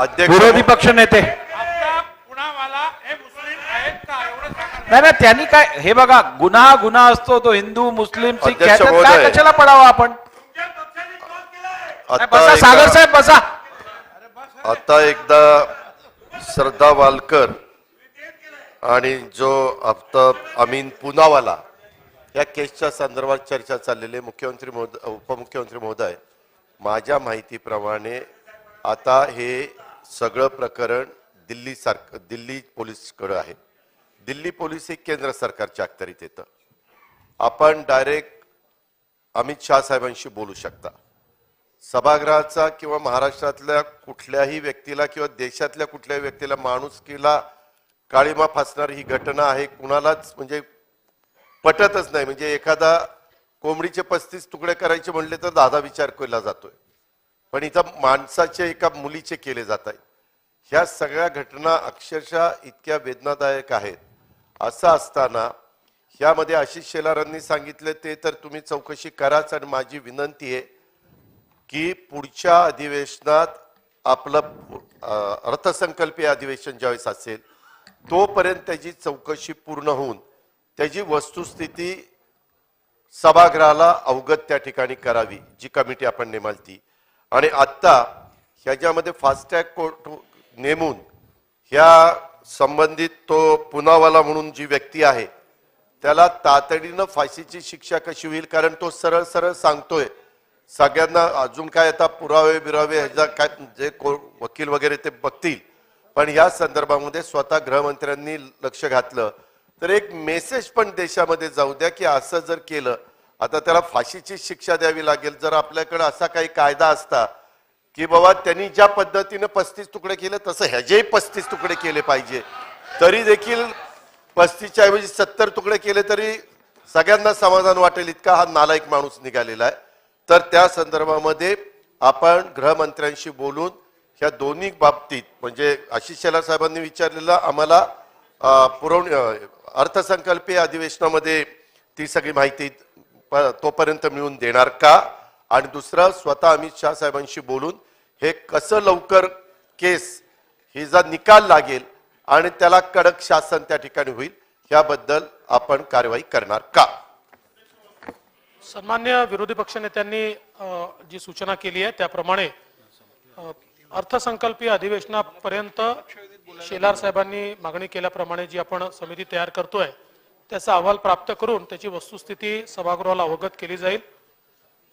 अध्यक्ष विरोधी पक्ष नेते. हे नाही नाही त्यांनी काय हे बघा गुन्हा गुन्हा असतो तो हिंदू मुस्लिम सिख. कशाला पडावं आपण? बसा सागर एकदा साहेब बसा. आता एकदा श्रद्धा वालकर आणि जो आफ्ताब अमीन पुनावाला या केसच्या संदर्भात चर्चा चाललेली आहे. मुख्यमंत्री महोदय उपमुख्यमंत्री महोदय माझ्या माहितीप्रमाणे आता हे सगळं प्रकरण दिल्ली सारखं दिल्ली पोलीसकडं आहे. दिल्ली पोलीस हे केंद्र सरकारच्या अखत्यारीत येतं. आपण डायरेक्ट अमित शाह साहेबांशी बोलू शकता. सभागृहाचा किंवा महाराष्ट्रातल्या कुठल्याही व्यक्तीला किंवा देशातल्या कुठल्याही व्यक्तीला माणुसकीला काळीमा फासणारी ही घटना आहे कुणालाच म्हणजे पटतच नाही. म्हणजे एखादा कोंबडीचे पस्तीस तुकडे करायचे म्हणले तर दादा विचार केला जातोय. पण इथं माणसाचे एका मुलीचे केले जात आहेत ह्या सगळ्या घटना अक्षरशः इतक्या वेदनादायक आहेत. असं असताना ह्यामध्ये आशिष शेलारांनी सांगितले ते तर तुम्ही चौकशी कराच आणि माझी विनंती आहे की पुढच्या अधिवेशनात आपलं अर्थसंकल्पीय अधिवेशन ज्यावेळेस असेल तोपर्यंत त्याची चौकशी पूर्ण होऊन त्याची वस्तुस्थिती सभागृहाला अवगत त्या ठिकाणी करावी जी कमिटी आपण नेमाल ती आणि आत्ता ह्याच्यामध्ये फास्टॅग कोर्ट नेमून ह्या संबंधित तो पुनावाला म्हणून जी व्यक्ती आहे त्याला तातडीनं फाशीची शिक्षा कशी होईल? कारण तो सरळ सरळ सांगतोय. सगळ्यांना अजून काय आता पुरावे बिरावे ह्याचा काय जे को- वकील वगैरे ते बघतील. पण या संदर्भामध्ये स्वतः गृहमंत्र्यांनी लक्ष घातलं. तर एक मेसेज पण देशामध्ये जाऊ द्या की असं जर केलं आता त्याला फाशीची शिक्षा द्यावी लागेल. जर आपल्याकडे असा काही कायदा असता की बाबा त्यांनी ज्या पद्धतीने पस्तीस तुकडे केले तसं ह्याचेही पस्तीस तुकडे केले पाहिजे. तरी देखील पस्तीसच्या ऐवजी सत्तर तुकडे केले तरी सगळ्यांना समाधान वाटेल इतका हा नालायक माणूस निघालेला आहे. तर त्या संदर्भामध्ये आपण गृहमंत्र्यांशी बोलून ह्या दोन्ही बाबतीत म्हणजे आशिष शेलार साहेबांनी विचारलेलं आम्हाला पुरवणी अर्थसंकल्पीय अधिवेशनामध्ये ती सगळी माहिती तोपर्यंत मिळून देणार का? आणि दुसरं स्वतः अमित शहा साहेबांशी बोलून हे कसं लवकर केस हिचा निकाल लागेल आणि त्याला कडक शासन त्या ठिकाणी होईल याबद्दल आपण कारवाई करणार का? सन्मान्य विरोधी पक्षनेत्यांनी जी सूचना केली आहे त्याप्रमाणे अर्थसंकल्पीय अधिवेशनापर्यंत शेलार साहेबांनी मागणी केल्याप्रमाणे जी आपण समिती तयार करतोय त्याचा अहवाल प्राप्त करून त्याची वस्तुस्थिती सभागृहाला अवगत केली जाईल.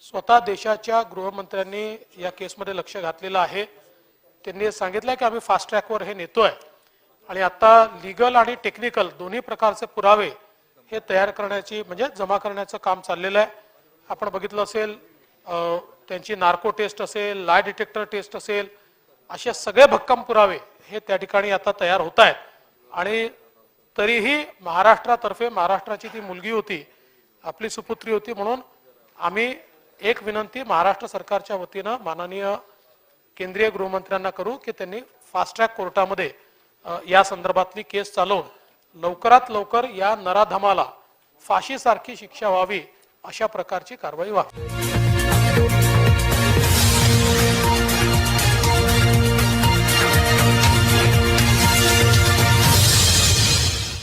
स्वतः देशाच्या गृहमंत्र्यांनी या केसमध्ये लक्ष घातलेलं आहे. त्यांनी सांगितलं की आम्ही फास्ट ट्रॅकवर हे नेतोय. आणि आता लिगल आणि टेक्निकल दोन्ही प्रकारचे पुरावे हे तयार करण्याची म्हणजे जमा करण्याचं काम चाललेलं आहे. आपण बघितलं असेल त्यांची नार्को टेस्ट असेल लाय डिटेक्टर टेस्ट असेल असे सगळे भक्कम पुरावे हे त्या ठिकाणी आता तयार होत आहेत. आणि तरीही महाराष्ट्रातर्फे महाराष्ट्राची ती मुलगी होती आपली सुपुत्री होती म्हणून आम्ही एक विनंती महाराष्ट्र सरकारच्या वतीनं माननीय केंद्रीय गृहमंत्र्यांना करू की त्यांनी फास्ट ट्रॅक कोर्टामध्ये या संदर्भातली केस चालवून लवकरात लवकर या नराधमाला फाशीसारखी शिक्षा व्हावी अशा प्रकारची कारवाई व्हावी.